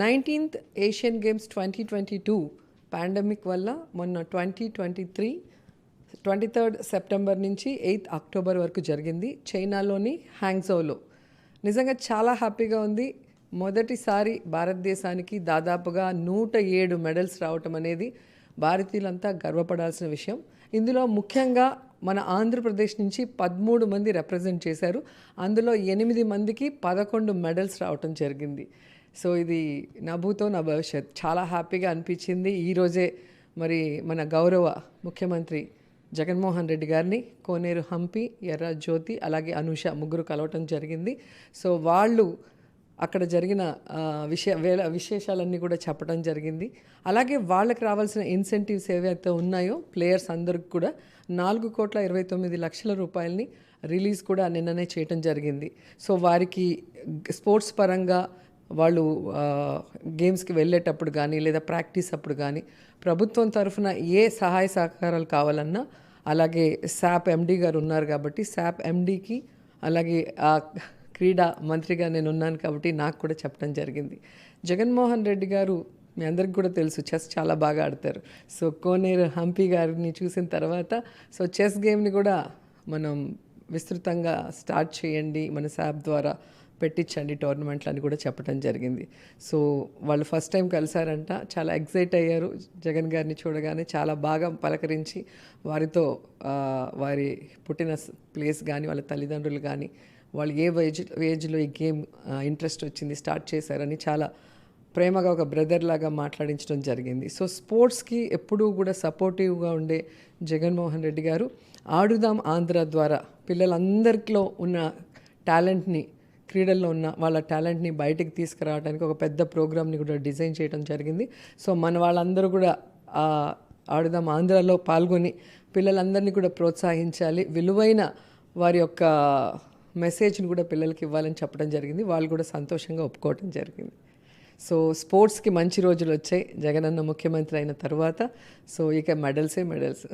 Nineteenth Asian games twenty twenty two pandemic వల్ల మొన్న twenty twenty three twenty third September నుంచి eighth October వరకు జరిగింది చైనాలోని హ్యాంగ్జోలో. నిజంగా చాలా హ్యాపీగా ఉంది. మొదటిసారి భారతదేశానికి దాదాపుగా నూట ఏడు మెడల్స్ రావటం అనేది భారతీయులంతా గర్వపడాల్సిన విషయం. ఇందులో ముఖ్యంగా మన ఆంధ్రప్రదేశ్ నుంచి పదమూడు మంది రిప్రజెంట్ చేశారు. అందులో ఎనిమిది మందికి పదకొండు మెడల్స్ రావటం జరిగింది. సో ఇది నభూతో నా భవిష్యత్. చాలా హ్యాపీగా అనిపించింది. ఈరోజే మరి మన గౌరవ ముఖ్యమంత్రి జగన్మోహన్ రెడ్డి గారిని కోనేరు హంపి ఎర్ర జ్యోతి అలాగే అనుష ముగ్గురు కలవటం జరిగింది. సో వాళ్ళు అక్కడ జరిగిన విష విషయ వేల విశేషాలన్నీ కూడా చెప్పడం జరిగింది. అలాగే వాళ్ళకి రావాల్సిన ఇన్సెంటివ్స్ ఏవైతే ఉన్నాయో ప్లేయర్స్ అందరికి కూడా నాలుగు కోట్ల ఇరవై తొమ్మిది లక్షల రూపాయలని రిలీజ్ కూడా నిన్ననే చేయటం జరిగింది. సో వారికి స్పోర్ట్స్ పరంగా వాళ్ళు గేమ్స్కి వెళ్ళేటప్పుడు కానీ లేదా ప్రాక్టీస్ అప్పుడు కానీ ప్రభుత్వం తరఫున ఏ సహాయ సహకారాలు కావాలన్నా అలాగే శాప్ ఎండి గారు ఉన్నారు కాబట్టి శాప్ ఎండీకి అలాగే ఆ క్రీడా మంత్రిగా నేను ఉన్నాను కాబట్టి నాకు కూడా చెప్పడం జరిగింది. జగన్మోహన్ రెడ్డి గారు మీ అందరికి కూడా తెలుసు చెస్ చాలా బాగా ఆడతారు. సో కోనేరు హంపి గారిని చూసిన తర్వాత సో చెస్ గేమ్ని కూడా మనం విస్తృతంగా స్టార్ట్ చేయండి మన శాప్ ద్వారా. పెట్టించండి టోర్నమెంట్లు అని కూడా చెప్పడం జరిగింది. సో వాళ్ళు ఫస్ట్ టైం కలిసారంట చాలా ఎగ్జైట్ అయ్యారు. జగన్ గారిని చూడగానే చాలా బాగా పలకరించి వారితో వారి పుట్టిన ప్లేస్ కానీ వాళ్ళ తల్లిదండ్రులు కానీ వాళ్ళు ఏ ఏజ్ ఏజ్లో ఈ గేమ్ ఇంట్రెస్ట్ వచ్చింది స్టార్ట్ చేశారని చాలా ప్రేమగా ఒక బ్రదర్ లాగా మాట్లాడించడం జరిగింది. సో స్పోర్ట్స్కి ఎప్పుడూ కూడా సపోర్టివ్గా ఉండే జగన్మోహన్ రెడ్డి గారు ఆడుదాం ఆంధ్ర ద్వారా పిల్లలందరిలో ఉన్న టాలెంట్ని క్రీడల్లో ఉన్న వాళ్ళ టాలెంట్ని బయటికి తీసుకురావడానికి ఒక పెద్ద ప్రోగ్రామ్ని కూడా డిజైన్ చేయడం జరిగింది. సో మన వాళ్ళందరూ కూడా ఆడుదాం ఆంధ్రాలో పాల్గొని పిల్లలందరినీ కూడా ప్రోత్సహించాలి. విలువైన వారి యొక్క మెసేజ్ని కూడా పిల్లలకి ఇవ్వాలని చెప్పడం జరిగింది. వాళ్ళు కూడా సంతోషంగా ఒప్పుకోవడం జరిగింది. సో స్పోర్ట్స్కి మంచి రోజులు వచ్చాయి. జగనన్న ముఖ్యమంత్రి అయిన తర్వాత. సో ఇక మెడల్సే మెడల్స్.